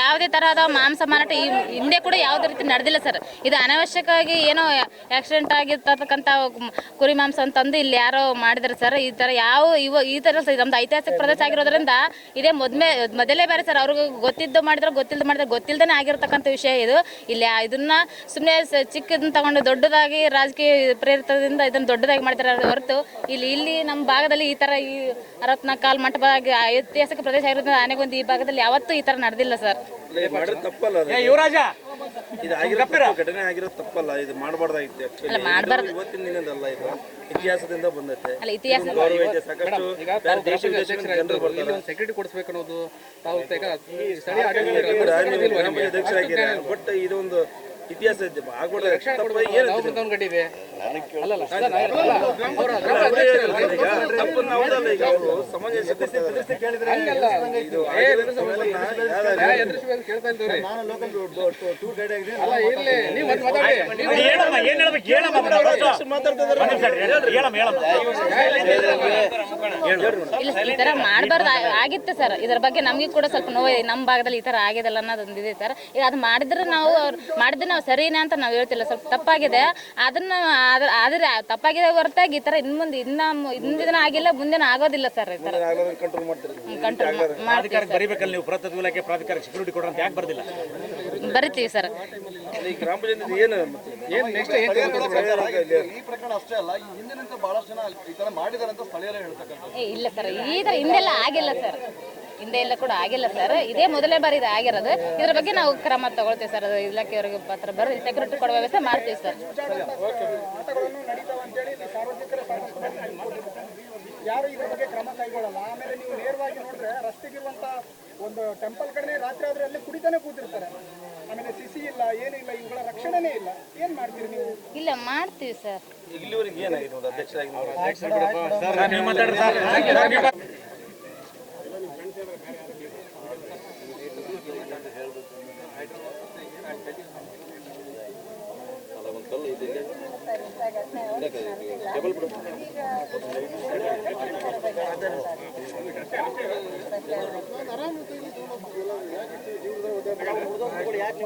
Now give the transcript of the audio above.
ಯಾವುದೇ ತರಹದ ಮಾಂಸ ಮಾರಾಟ ಈ ಹಿಂದೆ ಕೂಡ ಯಾವುದೇ ರೀತಿ ನಡೆದಿಲ್ಲ ಸರ್. ಇದು ಅನವಶ್ಯಕವಾಗಿ ಏನೋ ಆಕ್ಸಿಡೆಂಟ್ ಆಗಿರ್ತಕ್ಕಂಥ ಕುರಿ ಮಾಂಸ ಅಂತಂದು ಇಲ್ಲಿ ಯಾರೋ ಮಾಡಿದ್ರು ಸರ್. ಈ ಥರ ಯಾವ ಇವ ಈ ಥರ ನಮ್ದು ಐತಿಹಾಸಿಕ ಪ್ರದೇಶ ಆಗಿರೋದ್ರಿಂದ ಇದೇ ಮೊದಲೇ ಮೊದಲೇ ಬೇರೆ ಸರ್. ಅವ್ರಿಗೆ ಗೊತ್ತಿದ್ದು ಮಾಡಿದ್ರೆ ಗೊತ್ತಿಲ್ಲದ ಮಾಡಿದ್ರೆ ಗೊತ್ತಿಲ್ಲದೇ ಆಗಿರ್ತಕ್ಕಂಥ ವಿಷಯ ಇದು. ಇಲ್ಲಿ ಇದನ್ನ ಸುಮ್ಮನೆ ಚಿಕ್ಕದನ್ನ ತಗೊಂಡು ದೊಡ್ಡದಾಗಿ ರಾಜಕೀಯ ಪ್ರೇರಿತದಿಂದ ಇದನ್ನ ದೊಡ್ಡದಾಗಿ ಮಾಡ್ತಾರೆ ಹೊರತು ಇಲ್ಲಿ ಇಲ್ಲಿ ನಮ್ಮ ಭಾಗದಲ್ಲಿ ಈ ಥರ ಈ ಅರವತ್ನಾಲ್ಕು ಕಾಲು ಮಂಟಪ ಐತಿಹಾಸಿಕ ಪ್ರದೇಶ ಆಗಿರೋದ್ರಿಂದ ಆನೆಗೊಂದು ಈ ಭಾಗದಲ್ಲಿ ಯಾವತ್ತೂ ಈ ಥರ ನಡೆದಿಲ್ಲ ಸರ್. ಯುವರಾಜ. ಇದು ಆಗಿರೋ ಘಟನೆ ಆಗಿರೋದು ತಪ್ಪಲ್ಲ ಇದು ಮಾಡಬಾರ್ದಾಗಿತ್ತು actually. ಅಲ್ಲ, ಮಾಡ್ಬಾರ್ದು. ಇದು ಇವತ್ತಿನ ದಿನದಲ್ಲ ಇದು. ಇತಿಹಾಸದಿಂದ ಬಂದೈತೆ ಗೌರವ ಇದೆ ಸಾಕಷ್ಟು? ಬೇರೆ ದೇಶ ವಿದೇಶದಿಂದ ಜನರು ಬರ್ತಾರೆ. ಸೆಕ್ಯೂರಿಟಿ ಕೊಡಿಸ್ಬೇಕು ಅನ್ನೋದು ತಾವು ಸ್ಥಳೀಯ ಅಧ್ಯಕ್ಷರಾಗಿರ ಬಟ್ ಇದೊಂದು ಇತಿಹಾಸ ಇದೆ ಆಗ್ಬಿಡ ಆಡಳಿತ ಗಡ್ಡಿ ಇದೆ ಅಲ್ಲಲ್ಲ ಅವರ ಈಗ ತಪ್ಪನ್ನ ಹೌದಲ್ಲ ಈಗ ಅವರು. ಸಮಾಜ ಈ ತರ ಮಾಡಬಾರ್ದು. ಆಗಿತ್ತು ಸರ್. ಇದ್ರ ಬಗ್ಗೆ ನಮಗೆ ಕೂಡ ಸ್ವಲ್ಪ ನೋವು. ನಮ್ಮ ಭಾಗದಲ್ಲಿ ಈ ತರ ಆಗಿದಲ್ಲ ಅನ್ನೋದೊಂದು ಇದೆ ಸರ್. ಈಗ ಅದು ಮಾಡಿದ್ರೆ ನಾವು ಅವ್ರು ಮಾಡಿದ್ರೆ ನಾವು ಸರಿನೇ ಅಂತ ನಾವು ಹೇಳ್ತಿಲ್ಲ. ಸ್ವಲ್ಪ ತಪ್ಪಾಗಿದೆ. ಅದನ್ನ ಆದ್ರ- ಆದ್ರೆ ತಪ್ಪಾಗಿದೆ ಹೊರತಾಗಿ ಈ ತರ ಇನ್ ಮುಂದೆ ಇನ್ನ ಹಿಂದಿನ ಆಗಿಲ್ಲ ಮುಂದಿನ ಆಗೋದಿಲ್ಲ ಸರ್ ಈ ತರ ಕಂಟ್ರೋಲ್ ಮಾಡ್ತಾರೆ ಕಂಟ್ರೋಲ್ ಪ್ರಾಧಿಕಾರಕ್ಕೆ ಬರಿಬೇಕಲ್ಲ ನೀವು? ಪುರಾತತ್ವ ಇಲಾಖೆ ಪ್ರಾಧಿಕಾರಕ್ಕೆ ಸೆಕ್ಯೂರಿಟಿ ಕೊಡ್ರಿ ಅಂತ ಯಾಕೆ ಬರ್ದಿಲ್ಲ? ಬರಿತೀವಿ ಸರ್. ಈ ಗ್ರಾಮ ಪಂಚಾಯತ್ ಏನು ಮತ್ತೆ ಏನ್ ನೆಕ್ಸ್ಟ್ ಏನ್ ಈ ಪ್ರಕರಣ ಅಷ್ಟೇ ಅಲ್ಲ ಈ ಹಿಂದಿನಿಂದ ಬಹಳಷ್ಟು ಜನ ಈ ತರ ಮಾಡಿದಾರೆ ಅಂತ ಸ್ಥಳೀಯರೇ ಹೇಳ್ತಕ್ಕಂಥ ಏ ಇಲ್ಲ ಸರ್. ಈ ತರ ಹಿಂದೆಲ್ಲ ಆಗಿಲ್ಲ ಸರ್. ಹಿಂದೆ ಎಲ್ಲ ಕೂಡ ಆಗಿಲ್ಲ ಸರ್. ಇದೇ ಮೊದಲೇ ಬಾರಿ ಇದು ಆಗಿರೋದು. ಇದ್ರ ಬಗ್ಗೆ ನಾವು ಕ್ರಮ ತಗೊಳ್ತೀವಿ ಸರ್. ಅದು ಇಲಾಖೆಯವರಿಗೆ ಪತ್ರ ಬರ ಸೆಕ್ಯೂರಿಟಿ ಕೊಡುವ ವ್ಯವಸ್ಥೆ ಮಾಡ್ತೀವಿ ಸರ್. ಯಾರು ಇದ್ರ ಬಗ್ಗೆ ಕ್ರಮ ಕೈಗೊಳ್ಳಲ್ಲ. ಆಮೇಲೆ ನೀವು ನೇರವಾಗಿ ನೋಡಿದ್ರೆ ರಸ್ತೆಗಿರುವಂತ ಒಂದು ಟೆಂಪಲ್ ಕಡೆ ರಾತ್ರಿ ಆದ್ರೆ ಅಲ್ಲಿ ಕುಡಿತಾನೆ ಕೂತಿರ್ತಾರೆ. ಆಮೇಲೆ ಸಿಸಿ ಇಲ್ಲ ಏನಿಲ್ಲ ಇವುಗಳ ರಕ್ಷಣೆನೇ ಇಲ್ಲ. ಏನ್ ಮಾಡ್ತೀರಿ ನೀವು? ಇಲ್ಲ ಮಾಡ್ತೀವಿ ಸರ್. ಇಲ್ಲಿವರೆಗೆ ಏನಾಗಿದೆ ಅಧ್ಯಕ್ಷರಾಗಿ ಒಂದು ಕಲ್ಲು ಇದೆ ಯಾಕೆ